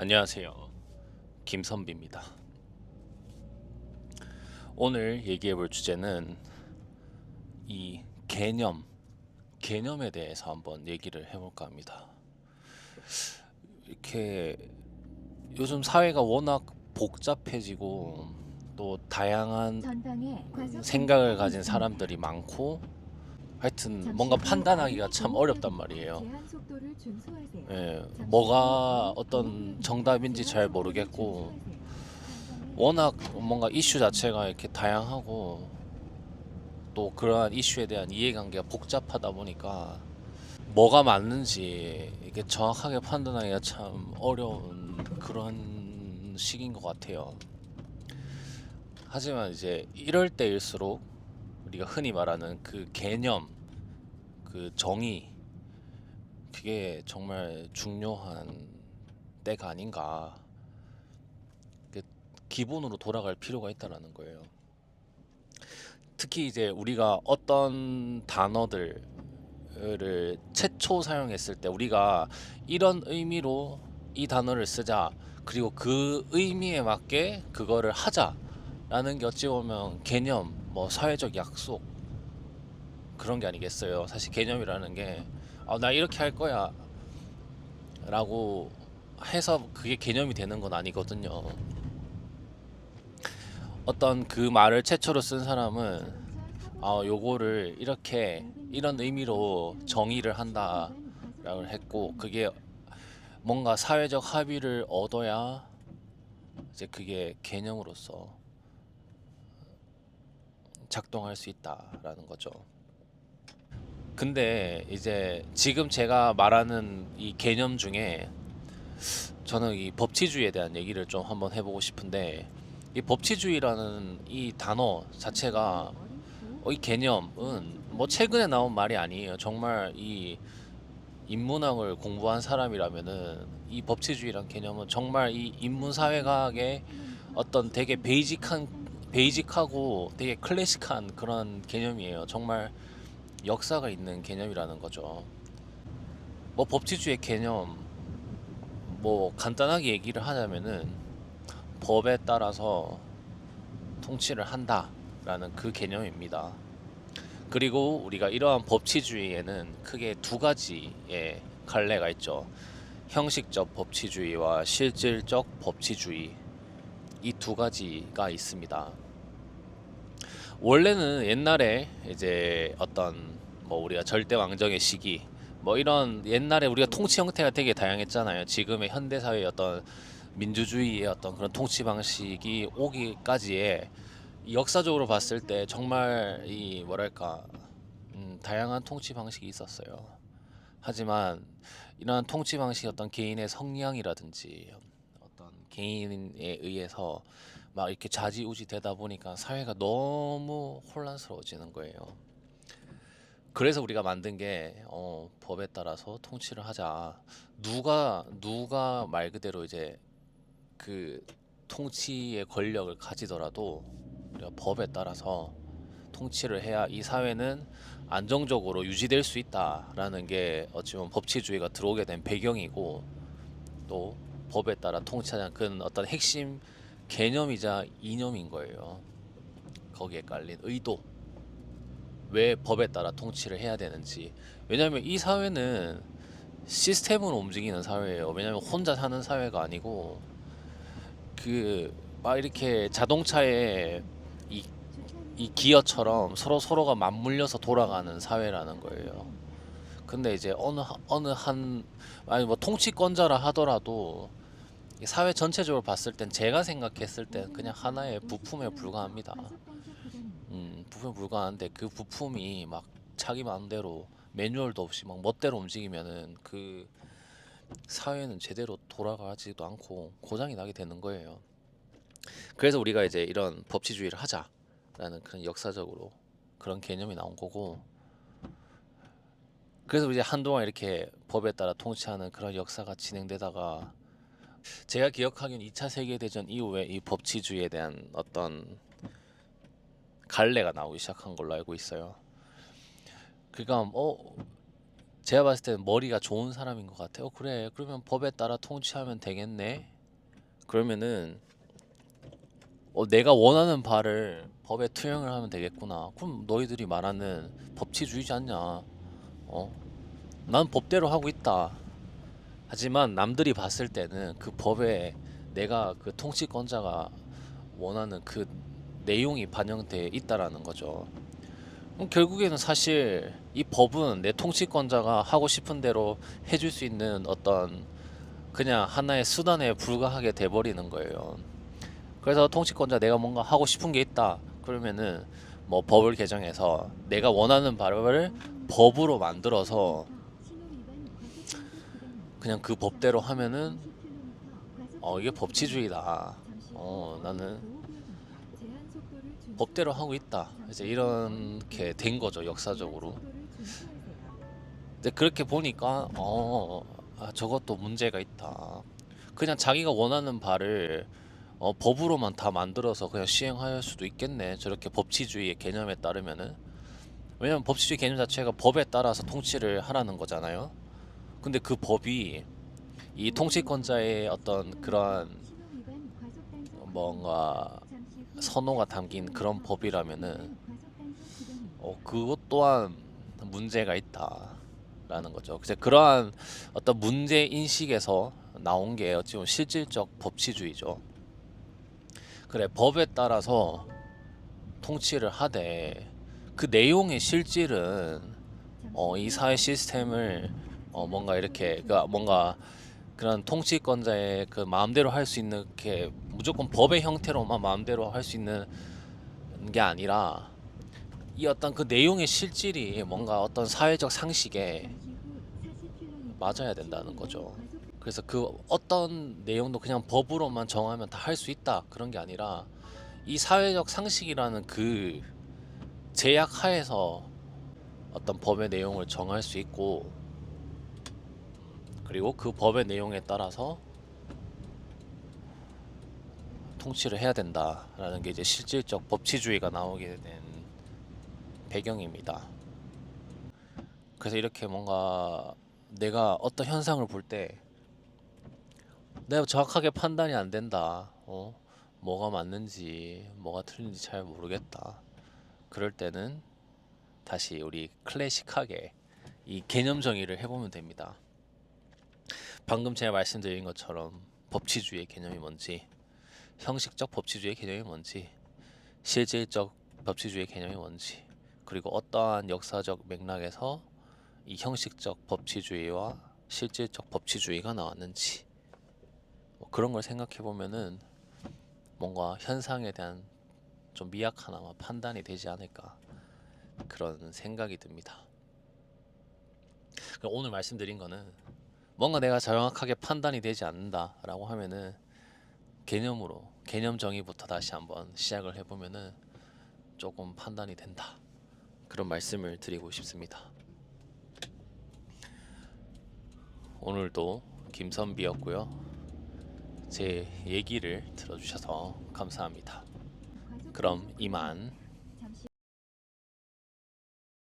안녕하세요. 김선비입니다. 오늘 얘기해 볼 주제는 이 개념, 개념에 대해서 한번 얘기를 해볼까 합니다. 이렇게 요즘 사회가 워낙 복잡해지고 또 다양한 생각을 가진 사람들이 많고 하여튼 뭔가 판단하기가 참 어렵단 말이에요. 예, 뭐가 어떤 정답인지 잘 모르겠고 워낙 뭔가 이슈 자체가 이렇게 다양하고 또 그러한 이슈에 대한 이해관계가 복잡하다 보니까 뭐가 맞는지 이게 정확하게 판단하기가 참 어려운 그런 시기인 것 같아요. 하지만 이제 이럴 때일수록 우리가 흔히 말하는 그 개념, 그 정의, 그게 정말 중요한 때가 아닌가. 그 기본으로 돌아갈 필요가 있다라는 거예요. 특히 이제 우리가 어떤 단어들을 최초 사용했을 때 우리가 이런 의미로 이 단어를 쓰자. 그리고 그 의미에 맞게 그거를 하자라는 게 어찌 보면 개념, 뭐 사회적 약속 그런 게 아니겠어요. 사실 개념이라는 게 아, 나 이렇게 할 거야 라고 해서 그게 개념이 되는 건 아니거든요. 어떤 그 말을 최초로 쓴 사람은 아, 요거를 이렇게 이런 의미로 정의를 한다라고 했고 그게 뭔가 사회적 합의를 얻어야 이제 그게 개념으로서 작동할 수 있다라는 거죠. 근데 이제 지금 제가 말하는 이 개념 중에 저는 이 법치주의에 대한 얘기를 좀 한번 해보고 싶은데 이 법치주의라는 이 단어 자체가 어, 이 개념은 뭐 최근에 나온 말이 아니에요. 정말 이 인문학을 공부한 사람이라면은 이 법치주의란 개념은 정말 이 인문사회학의 어떤 되게 베이직한 베이직하고 되게 클래식한 그런 개념이에요. 정말 역사가 있는 개념이라는 거죠. 뭐 법치주의 개념 뭐 간단하게 얘기를 하자면은 법에 따라서 통치를 한다라는 그 개념입니다. 그리고 우리가 이러한 법치주의에는 크게 두 가지의 갈래가 있죠. 형식적 법치주의와 실질적 법치주의 이 두 가지가 있습니다. 원래는 옛날에 이제 어떤 뭐 우리가 절대 왕정의 시기 뭐 이런 옛날에 우리가 통치 형태가 되게 다양했잖아요. 지금의 현대 사회의 어떤 민주주의의 어떤 그런 통치 방식이 오기까지의 이 역사적으로 봤을 때 정말 이 뭐랄까 음, 다양한 통치 방식이 있었어요. 하지만 이러한 통치 방식이 어떤 개인의 성향이라든지 개인에 의해서 막 이렇게 좌지우지 되다 보니까 사회가 너무 혼란스러워지는 거예요. 그래서 우리가 만든 게 어, 법에 따라서 통치를 하자. 누가 누가 말 그대로 이제 그 통치의 권력을 가지더라도 우리가 법에 따라서 통치를 해야 이 사회는 안정적으로 유지될 수 있다라는 게 어찌 보면 법치주의가 들어오게 된 배경이고 또 법에 따라 통치하자는 그런 어떤 핵심 개념이자 이념인 거예요. 거기에 깔린 의도. 왜 법에 따라 통치를 해야 되는지. 왜냐하면 이 사회는 시스템으로 움직이는 사회예요. 왜냐하면 혼자 사는 사회가 아니고 그 막 이렇게 자동차에 이, 이 기어처럼 서로 서로가 맞물려서 돌아가는 사회라는 거예요. 근데 이제 어느 하- 어느 한 아니 뭐 통치권자라 하더라도 이 사회 전체적으로 봤을 땐 제가 생각했을 땐 그냥 하나의 부품에 불과합니다. 음, 부품에 불과한데 그 부품이 막 자기 마음대로 매뉴얼도 없이 막 멋대로 움직이면은 그 사회는 제대로 돌아가지도 않고 고장이 나게 되는 거예요. 그래서 우리가 이제 이런 법치주의를 하자라는 그런 역사적으로 그런 개념이 나온 거고 그래서 이제 한동안 이렇게 법에 따라 통치하는 그런 역사가 진행되다가 제가 기억하기엔 2차 세계대전 이후에 이 법치주의에 대한 어떤 갈래가 나오기 시작한 걸로 알고 있어요. 그러니까 어 제가 봤을 때는 머리가 좋은 사람인 것 같아요. 그래, 그러면 법에 따라 통치하면 되겠네. 그러면은 어, 내가 원하는 바를 법에 투영을 하면 되겠구나. 그럼 너희들이 말하는 법치주의지 않냐? 어? 난 법대로 하고 있다. 하지만 남들이 봤을 때는 그 법에 내가 그 통치권자가 원하는 그 내용이 반영돼 있다라는 거죠. 결국에는 사실 이 법은 내 통치권자가 하고 싶은 대로 해줄 수 있는 어떤 그냥 하나의 수단에 불과하게 돼버리는 거예요. 그래서 통치권자 내가 뭔가 하고 싶은 게 있다. 그러면은 뭐 법을 개정해서 내가 원하는 바를 법으로 만들어서 그냥 그 법대로 하면은 어 이게 법치주의다. 어 나는 법대로 하고 있다. 이제 이렇게 된 거죠 역사적으로. 근데 그렇게 보니까 어 아, 저것도 문제가 있다. 그냥 자기가 원하는 바를 어, 법으로만 다 만들어서 그냥 시행할 수도 있겠네. 저렇게 법치주의의 개념에 따르면은 왜냐면 법치주의 개념 자체가 법에 따라서 통치를 하라는 거잖아요. 근데 그 법이 이 통치권자의 어떤 그런 뭔가 선호가 담긴 그런 법이라면은 어, 그것 또한 문제가 있다라는 거죠. 그래서 그러한 어떤 문제 인식에서 나온 게 어찌 보면 실질적 법치주의죠. 그래 법에 따라서 통치를 하되 그 내용의 실질은 어, 이 사회 시스템을 어, 뭔가 이렇게 그 뭔가 그런 통치권자의 그 마음대로 할 수 있는 게 무조건 법의 형태로만 마음대로 할 수 있는 게 아니라 이 어떤 그 내용의 실질이 뭔가 어떤 사회적 상식에 맞아야 된다는 거죠. 그래서 그 어떤 내용도 그냥 법으로만 정하면 다 할 수 있다 그런 게 아니라 이 사회적 상식이라는 그 제약 하에서 어떤 법의 내용을 정할 수 있고 그리고 그 법의 내용에 따라서 통치를 해야 된다라는 게 이제 실질적 법치주의가 나오게 된 배경입니다. 그래서 이렇게 뭔가 내가 어떤 현상을 볼 때 내가 정확하게 판단이 안 된다. 어? 뭐가 맞는지 뭐가 틀린지 잘 모르겠다. 그럴 때는 다시 우리 클래식하게 이 개념 정의를 해보면 됩니다. 방금 제가 말씀드린 것처럼 법치주의의 개념이 뭔지, 형식적 법치주의의 개념이 뭔지, 실질적 법치주의의 개념이 뭔지, 그리고 어떠한 역사적 맥락에서 이 형식적 법치주의와 실질적 법치주의가 나왔는지 뭐 그런 걸 생각해 보면은 뭔가 현상에 대한 좀 미약하나마 판단이 되지 않을까 그런 생각이 듭니다. 오늘 말씀드린 거는 뭔가 내가 정확하게 판단이 되지 않는다라고 하면은 개념으로 개념 정의부터 다시 한번 시작을 해보면은 조금 판단이 된다 그런 말씀을 드리고 싶습니다. 오늘도 김선비였고요. 제 얘기를 들어주셔서 감사합니다. 그럼 이만.